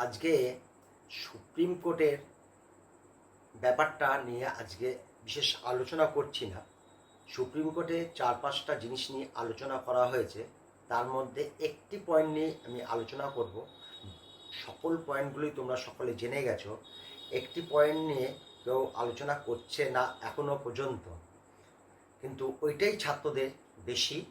আজকে সুপ্রিম কোর্টের ব্যাপারটা নিয়ে আজকে বিশেষ আলোচনা করছি না। সুপ্রিম কোর্টে চার পাঁচটা জিনিস নিয়ে আলোচনা করা হয়েছে। তার মধ্যে একটি পয়েন্ট নিয়ে আমি আলোচনা করব। সকল পয়েন্টগুলোই তোমরা সকলে জেনে গেছো। একটি পয়েন্ট নিয়ে কেউ আলোচনা করছে না এখনও পর্যন্ত। কিন্তু ওইটাই ছাত্রদের বেশি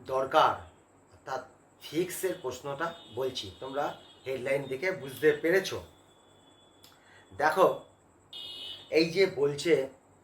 দরকার। অর্থাৎ ফিক্সের প্রশ্নটা বলছি। তোমরা হেডলাইন দেখে বুঝতে পেরেছ? দেখো, এই যে বলছে,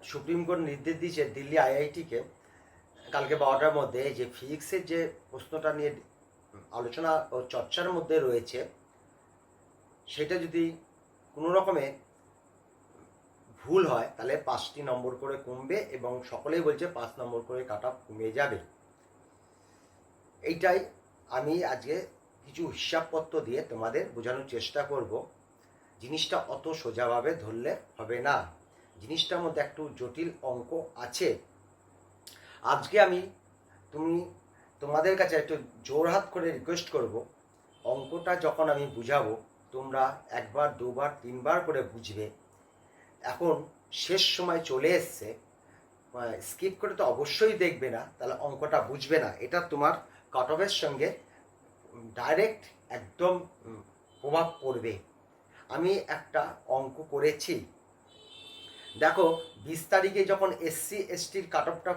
সুপ্রিম কোর্ট নির্দেশ দিয়েছে দিল্লি আইআইটিকে কালকে বারোটার মধ্যে যে ফিজিক্সের যে প্রশ্নটা নিয়ে আলোচনা ও চর্চার মধ্যে রয়েছে, সেটা যদি কোনো রকমে ভুল হয়, তাহলে পাঁচটি নম্বর করে কমবে এবং সকলেই বলছে পাঁচ নম্বর করে কাট কমে যাবে। এইটাই আমি আজকে কিছু হিসাবপত্র দিয়ে তোমাদের বোঝানোর চেষ্টা করব। জিনিসটা অত সোজাভাবে ধরলে হবে না। জিনিসটার মধ্যে একটু জটিল অঙ্ক আছে। আজকে আমি তুমি তোমাদের কাছে একটু জোরহাত করে রিকোয়েস্ট করব। অঙ্কটা যখন আমি বুঝাবো, তোমরা একবার, দুবার, তিনবার করে বুঝবে। এখন শেষ সময় চলে এসছে। স্কিপ করে তো অবশ্যই দেখবে না, তাহলে অঙ্কটা বুঝবে না। এটা তোমার কাট অফের সঙ্গে ডাইরেক্ট একদম প্রভাব পড়বে। আমি একটা অঙ্ক করেছি। দেখো, বিশ তারিখে যখন এসসি এসটির কাট অফটা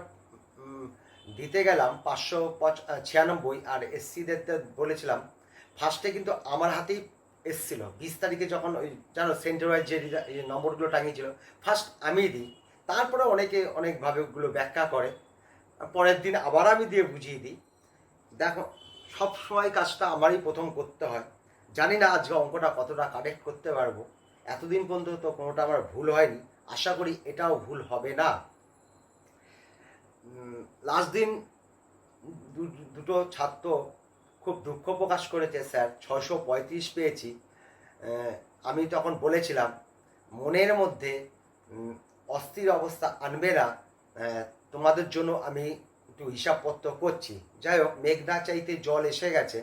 দিতে গেলাম পাঁচশো পঁচ- ছিয়ানব্বই, আর এসসিদের বলেছিলাম ফার্স্টে কিন্তু আমার হাতেই এসছিল। বিশ তারিখে যখন ওই, জানো সেন্টার ওয়াইজ যে নম্বরগুলো টাঙিয়েছিল ফার্স্ট আমি দিই, তারপরে অনেকে অনেকভাবে ওগুলো ব্যাখ্যা করে, পরের দিন আবার আমি দিয়ে বুঝিয়ে দিই। দেখো সব সময় কাজটা আমারই প্রথম করতে হয়। জানি না আজকে অঙ্কটা কতটা কারেক্ট করতে পারব। এতদিন পর্যন্ত তো কোনোটা আমার ভুল হয়নি। আশা করি এটাও ভুল হবে না। লাস্ট দিন দুটো ছাত্র খুব দুঃখ প্রকাশ করেছে, স্যার ছশো পঁয়ত্রিশ পেয়েছি। আমি তখন বলেছিলাম, মনের মধ্যে অস্থির অবস্থা আনবে না। তোমাদের জন্য আমি একটু হিসাবপত্র করছি। যাই হোক মেঘনা চাইতে জল এসে গেছে।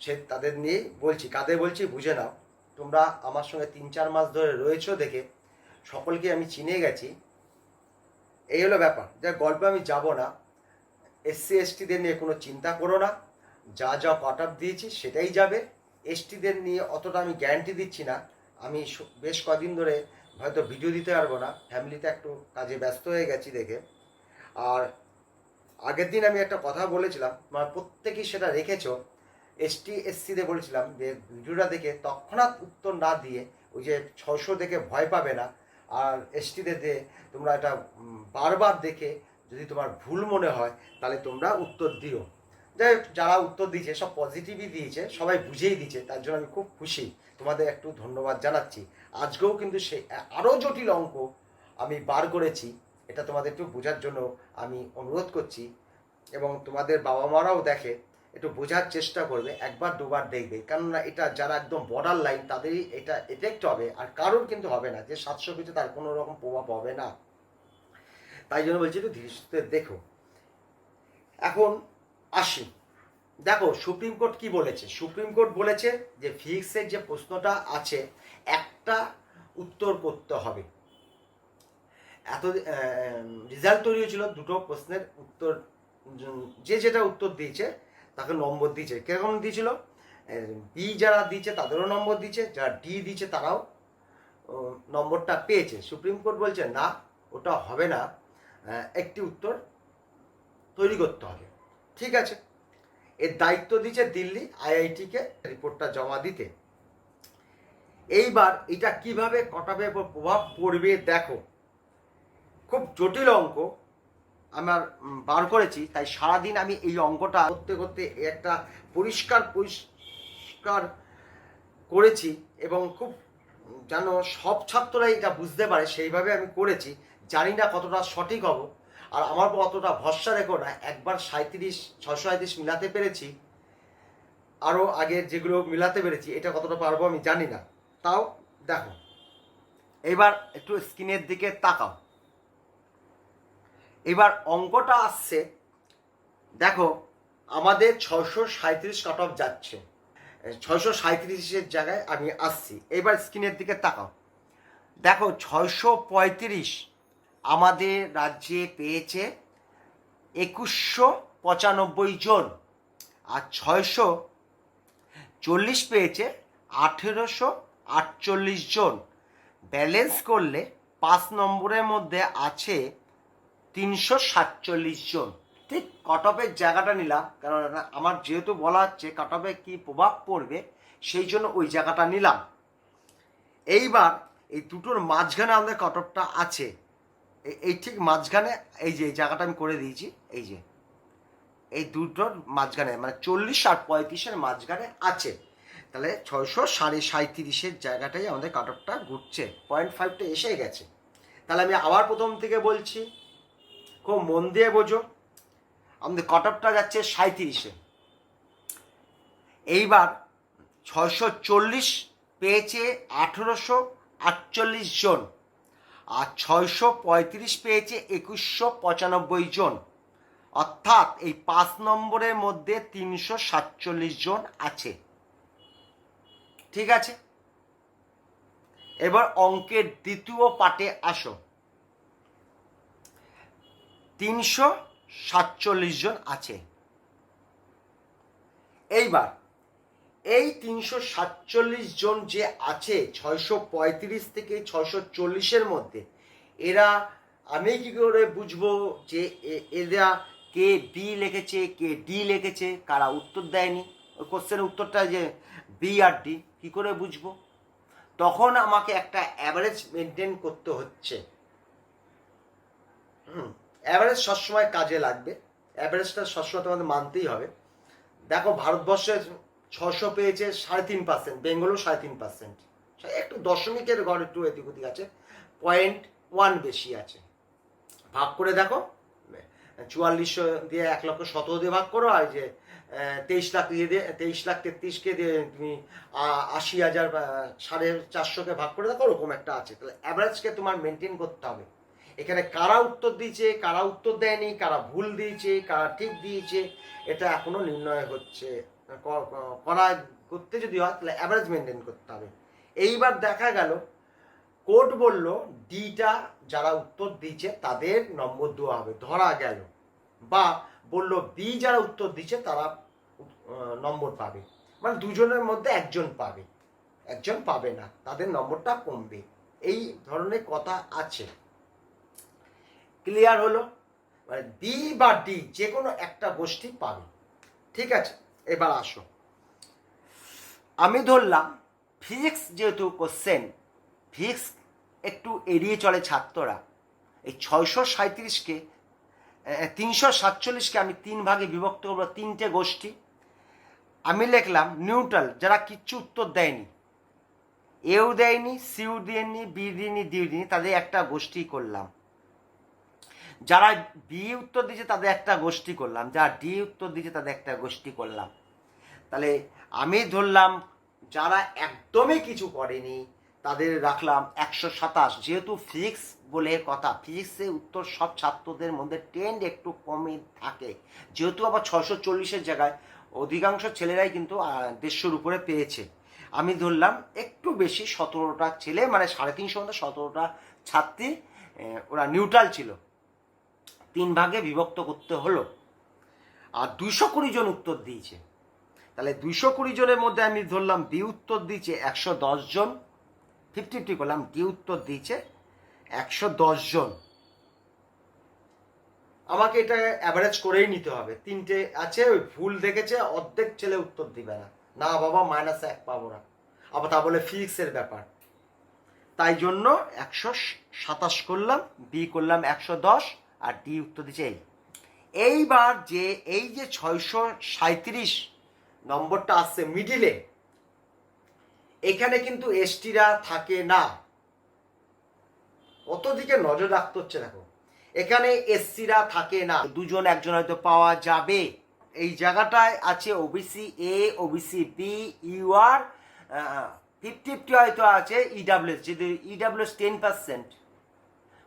সে তাদের নিয়ে বলছি, কাদের বলছি বুঝে নাও। তোমরা আমার সঙ্গে তিন চার মাস ধরে রয়েছো দেখে সকলকে আমি চিনে গেছি। এই হলো ব্যাপার। যা গল্পে আমি যাব না। এসসি, এসটিদের নিয়ে কোনো চিন্তা করো না। যা যা কাট অফ দিয়েছি সেটাই যাবে। এসটিদের নিয়ে অতটা আমি গ্যারান্টি দিচ্ছি না। আমি বেশ কদিন ধরে হয়তো ভিডিও দিতে পারব না। ফ্যামিলিতে একটু কাজে ব্যস্ত হয়ে গেছি দেখে। আর আগের দিন আমি একটা কথা বলেছিলাম, তোমার প্রত্যেকেই সেটা রেখেছো এসটি এসসিদের বলেছিলাম যে ভিডিওটা দেখে তৎক্ষণাৎ উত্তর না দিয়ে ওই যে ছশো দেখে ভয় পাবে না, আর এসটিদের দিয়ে তোমরা এটা বারবার দেখে যদি তোমার ভুল মনে হয়, তাহলে তোমরা উত্তর দিও। যাই যারা উত্তর দিয়েছে, সব পজিটিভই দিয়েছে, সবাই বুঝেই দিয়েছে, তার জন্য আমি খুব খুশি। তোমাদের একটু ধন্যবাদ জানাচ্ছি। আজকেও কিন্তু সে আরও জটিল অঙ্ক আমি বার করেছি। এটা তোমাদের একটু বোঝার জন্য আমি অনুরোধ করছি এবং তোমাদের বাবা মারাও দেখে, একটু বোঝার চেষ্টা করবে, একবার দুবার দেখবে। কেননা এটা যারা একদম বর্ডার লাইন তাদেরই এটা এফেক্ট হবে আর কারোর কিন্তু হবে না, যে সাতশো কিছু তার কোনো রকম প্রভাব হবে না। তাই জন্য বলছি একটু ধীরে দেখো। এখন আসি। দেখো, সুপ্রিম কোর্ট কি বলেছে? সুপ্রিম কোর্ট বলেছে যে ফিজিক্সের যে প্রশ্নটা আছে, একটা উত্তর করতে হবে। এত রেজাল্ট তৈরি হয়েছিল, দুটো প্রশ্নের উত্তর যে যেটা উত্তর দিয়েছে, তাকে নম্বর দিয়েছে। কীরকম দিয়েছিল? বি যারা দিয়েছে, তাদেরও নম্বর দিয়েছে, যারা ডি দিয়েছে, তারাও নম্বরটা পেয়েছে। সুপ্রিম কোর্ট বলছে, না, ওটা হবে না। একটি উত্তর তৈরি করতে হবে। ঠিক আছে। এর দায়িত্ব দিয়েছে দিল্লি আইআইটিকে রিপোর্টটা জমা দিতে। এইবার এটা কীভাবে কটাবে প্রভাব পড়বে, দেখো। খুব জটিল অঙ্ক আমার বার করেছি, তাই সারাদিন আমি এই অঙ্কটা করতে করতে একটা পরিষ্কার পরিষ্কার করেছি এবং খুব যেন সব ছাত্ররাই এটা বুঝতে পারে, সেইভাবে আমি করেছি। জানি না কতটা সঠিক হব, আর আমার অতটা ভরসা রেখো না, একবার সাঁত্রিশ ছশো সাঁত্রিশ মিলাতে পেরেছি, আরও আগে যেগুলো মিলাতে পেরেছি, এটা কতটা পারব আমি জানি না। তাও দেখো, এবার একটু স্ক্রিনের দিকে তাকাও। এবার অঙ্কটা আসছে। দেখো, আমাদের ছশো সাঁত্রিশ কাট অফ যাচ্ছে। ছয়শো সাঁত্রিশের জায়গায় আমি আসছি। এবার স্ক্রিনের দিকে তাকাও। দেখো, ছয়শো পঁয়ত্রিশ আমাদের রাজ্যে পেয়েছে একুশশো পঁচানব্বই জন। আর ছয়শো চল্লিশ পেয়েছে আঠেরোশো আটচল্লিশ জন। ব্যালেন্স করলে পাঁচ নম্বরের মধ্যে আছে তিনশো সাতচল্লিশ জন। ঠিক কটপের জায়গাটা নিলাম, কারণ আমার যেহেতু বলা হচ্ছে কটপে কী প্রভাব পড়বে, সেই জন্য ওই জায়গাটা নিলাম। এইবার এই দুটোর মাঝখানে আমাদের কটপটা আছে। এই- ঠিক মাঝখানে এই যে, এই জায়গাটা আমি করে দিয়েছি, এই যে। এই দুটোর মাঝখানে মানে চল্লিশ আর পঁয়ত্রিশের মাঝখানে আছে। তাহলে ছয়শো সাড়ে সাঁত্রিশের জায়গাটাই আমাদের কাটপটা ঘুরছে। পয়েন্ট ফাইভটা এসে গেছে। তাহলে আমি আবার প্রথম থেকে বলছি খুব মন দিয়ে বোঝো। আমাদের কটপটা যাচ্ছে সাঁত্রিশে এইবার ছয়শো চল্লিশ পেয়েছে আঠেরোশো আটচল্লিশ জন। আর ছয়শো পঁয়ত্রিশ পেয়েছে একুশশো পঁচানব্বই জন। অর্থাৎ এই পাঁচ নম্বরের মধ্যে তিনশো সাতচল্লিশ জন আছে। ঠিক আছে? এবার অঙ্কের দ্বিতীয় পাটে আসো। তিনশো সাতচল্লিশ জন আছে। এইবার, এই তিনশো সাতচল্লিশ জন যে আছে, ছয়শো পঁয়ত্রিশ থেকে ছয়শো চল্লিশের মধ্যে, এরা, আমি কি করে বুঝব যে এরা কে বি লিখেছে, কে ডি লিখেছে, কারা উত্তর দেয়নি? ওই কোশ্চেনের উত্তরটা যে বি আর ডি কী করে বুঝব? তখন আমাকে একটা অ্যাভারেজ মেনটেন করতে হচ্ছে। হুম। অ্যাভারেজ সবসময় কাজে লাগবে। অ্যাভারেজটা সবসময় তোমাদের মানতেই হবে। দেখো, ভারতবর্ষে ছশো পেয়েছে সাড়ে তিন পার্সেন্ট বেঙ্গলও সাড়ে তিন পার্সেন্ট একটু দশমিকের ঘর একটু এদিক ওদিক আছে। পয়েন্ট ওয়ান বেশি আছে। ভাগ করে দেখো, চুয়াল্লিশশো দিয়ে এক লক্ষ সতেরো দিয়ে ভাগ করো, আর যে তেইশ লাখ দিয়ে দিয়ে, তেইশ লাখ তেত্রিশকে দিয়ে তুমি আশি হাজার সাড়ে চারশোকে ভাগ করে দেখো, ওরকম একটা আছে। তাহলে অ্যাভারেজকে তোমার মেনটেন করতে হবে। এখানে কারা উত্তর দিয়েছে, কারা উত্তর দেয়নি, কারা ভুল দিয়েছে, কারা ঠিক দিয়েছে, এটা এখনও নির্ণয় হচ্ছে। করা করতে যদি হয়, তাহলে অ্যাভারেজ মেনটেন করতে হবে। এইবার দেখা গেল, কোর্ট বলল ডিটা যারা উত্তর দিয়েছে, তাদের নম্বর দেওয়া হবে, ধরা গেল। বা বলল বি যারা উত্তর দিচ্ছে তারা নম্বর পাবে। মানে দুজনের মধ্যে একজন পাবে। একজন পাবে না, তাদের নম্বরটা কমবে। এই ধরনের কথা আছে। ক্লিয়ার হলো? মানে বি বা ডি যে কোনো একটা গোষ্ঠী পাবে। ঠিক আছে? এবার আসো। আমি ধরলাম ফিজিক্স যেহেতু কোশ্চেন ফিজিক্স একটু এড়িয়ে চলে ছাত্ররা। এই ছয়শো সাঁত্রিশকে তিনশো সাতচল্লিশকে আমি তিন ভাগে বিভক্ত করব, তিনটে গোষ্ঠী। আমি লিখলাম নিউট্রাল যারা কিচ্ছু উত্তর দেয়নি। এও দেয়নি সিউ দেয়নি বি দিইনি ডিউ দিইনি তাদের একটা গোষ্ঠী করলাম। যারা বি উত্তর দিয়েছে তাদের একটা গোষ্ঠী করলাম। যারা ডি উত্তর দিয়েছে তাদের একটা গোষ্ঠী করলাম। তাহলে আমি ধরলাম, যারা একদমই কিছু করেনি, তাদের রাখলাম একশো সাতাশ। যেহেতু ফিজিক্স বলে কথা ফিজিক্সে উত্তর সব ছাত্রদের মধ্যে টেন্ড একটু কমই থাকে। যেহেতু আবার ছশো চল্লিশের জায়গায়, অধিকাংশ ছেলেরাই কিন্তু দেড়শোর উপরে পেয়েছে। আমি ধরলাম একটু বেশি, সতেরোটা ছেলে মানে সাড়ে তিনশো মধ্যে সতেরোটা ছাত্রী ওরা নিউট্রাল ছিল। তিন ভাগে বিভক্ত করতে হলো। আর দুইশো কুড়ি জন উত্তর দিয়েছে। তাহলে দুইশো কুড়ি জনের মধ্যে আমি ধরলাম ডি উত্তর দিয়েছে একশো দশ জন। ফিফটি ফিফটি করলাম, ডি উত্তর দিয়েছে একশো দশ জন। আমাকে এটা অ্যাভারেজ করেই নিতে হবে। তিনটে আছে, ওই ভুল দেখেছে, অর্ধেক ছেলে উত্তর দিবে না। না বাবা মাইনাস এক পাবো না। আবার তা বলে ফিজিক্সের ব্যাপার। তাই জন্য একশো সাতাশ করলাম, বি করলাম একশো দশ। আর ডি উত্তর দিচ্ছে এই। এইবার যে এই যে ছয়শো সাঁত্রিশ নম্বরটা আসছে মিডিলে, এখানে কিন্তু এসটিরা থাকে না। কত দিকে নজর রাখতে হচ্ছে, দেখো। এখানে এসসিরা থাকে না। দুজন, একজন হয়তো পাওয়া যাবে। এই জায়গাটায় আছে OBC A, OBC B UR fifty fifty হয়তো আছে ইডাব্লিউএস যদি ইডাব্লিউএস টেন পার্সেন্ট।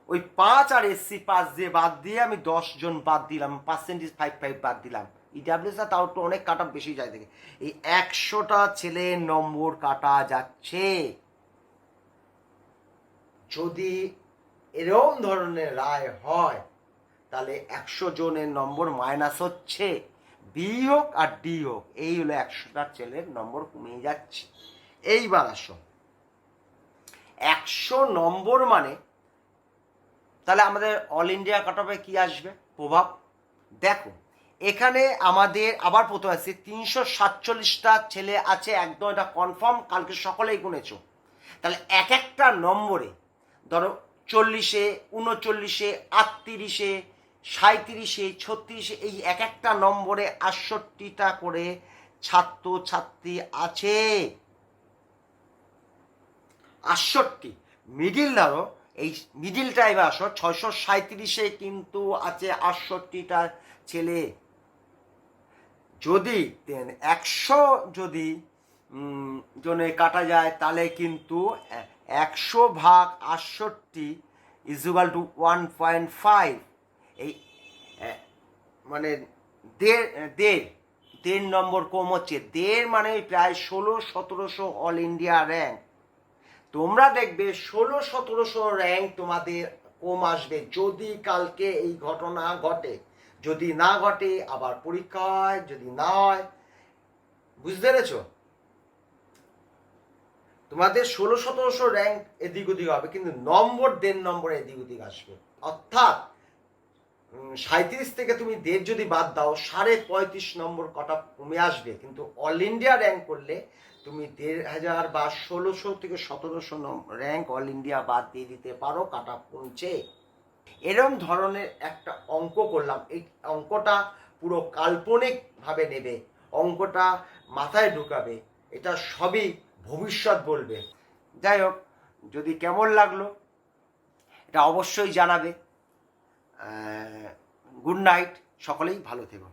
ওই পাঁচ আর এসসি পাঁচ দিয়ে বাদ দিয়ে আমি দশ জন বাদ দিলাম পার্সেন্টেজ ফাইভ ফাইভ বাদ দিলাম। ইডাব্লিউএস তাও একটু অনেক কাটা বেশি যায় দেখে। এই একশোটা ছেলে নম্বর কাটা যাচ্ছে। যদি এরম ধরনের রায় হয়, তাহলে একশো জনের নম্বর মাইনাস হচ্ছে। বি হোক আর ডি হোক, এই হলো একশোটা ছেলের নম্বর কমিয়ে যাচ্ছে। এইবার আসো। একশো নম্বর মানে তাহলে আমাদের অল ইন্ডিয়া কাট অফে কী আসবে? প্রভাব। দেখো, এখানে আমাদের আবার প্রথমে আছে, তিনশো সাতচল্লিশটা ছেলে আছে, একদম এটা কনফার্ম কালকে সকলেই গুনেছ। তাহলে এক একটা নম্বরে, ধরো চল্লিশে, উনচল্লিশে, আটত্রিশে সাঁত্রিশে ছত্রিশে, এই এক একটা নম্বরে আটষট্টিটা করে ছাত্র ছাত্রী আছে। আটষট্টি। মিডিল ধরো এই মিডিলটা এবার আসো, ছয়শো সাঁত্রিশে কিন্তু আছে আটষট্টিটা ছেলে। যদি একশো যদি জনে কাটা যায়, তাহলে কিন্তু একশো ভাগ আটষট্টি equal to one point five এই মানে দেড় দেড় দেড় নম্বর কম হচ্ছে। দেড় মানে প্রায় ষোলো, সতেরোশো অল ইন্ডিয়া র্যাঙ্ক তোমরা দেখবে ষোলো, সতেরোশো র্যাঙ্ক তোমাদের কম আসবে যদি কালকে এই ঘটনা ঘটে। যদি না ঘটে, আবার পরীক্ষা হয় যদি না হয়। বুঝতে পেরেছ? তোমাদের ষোলো, সতেরোশো র্যাঙ্ক এদিক ওদিক হবে, কিন্তু নম্বর দেড় নম্বর এদিক ওদিক আসবে। অর্থাৎ সাঁত্রিশ থেকে তুমি দেড় যদি বাদ দাও, সাড়ে পঁয়ত্রিশ নম্বর কটা কমে আসবে। কিন্তু অল ইন্ডিয়া র্যাঙ্ক করলে তুমি দেড় হাজার বা ষোলোশো থেকে সতেরোশো র্যাঙ্ক অল ইন্ডিয়া বাদ দিয়ে দিতে পারো, কাটা পৌঁছে এরম ধরনের একটা অঙ্ক করলাম। এই অঙ্কটা পুরো কাল্পনিকভাবে নেবে। অঙ্কটা মাথায় ঢুকাবে। এটা সবই ভবিষ্যৎ বলবে। যাই হোক, যদি কেমন লাগল, এটা অবশ্যই জানাবে। গুড নাইট সকলেই ভালো থেকো।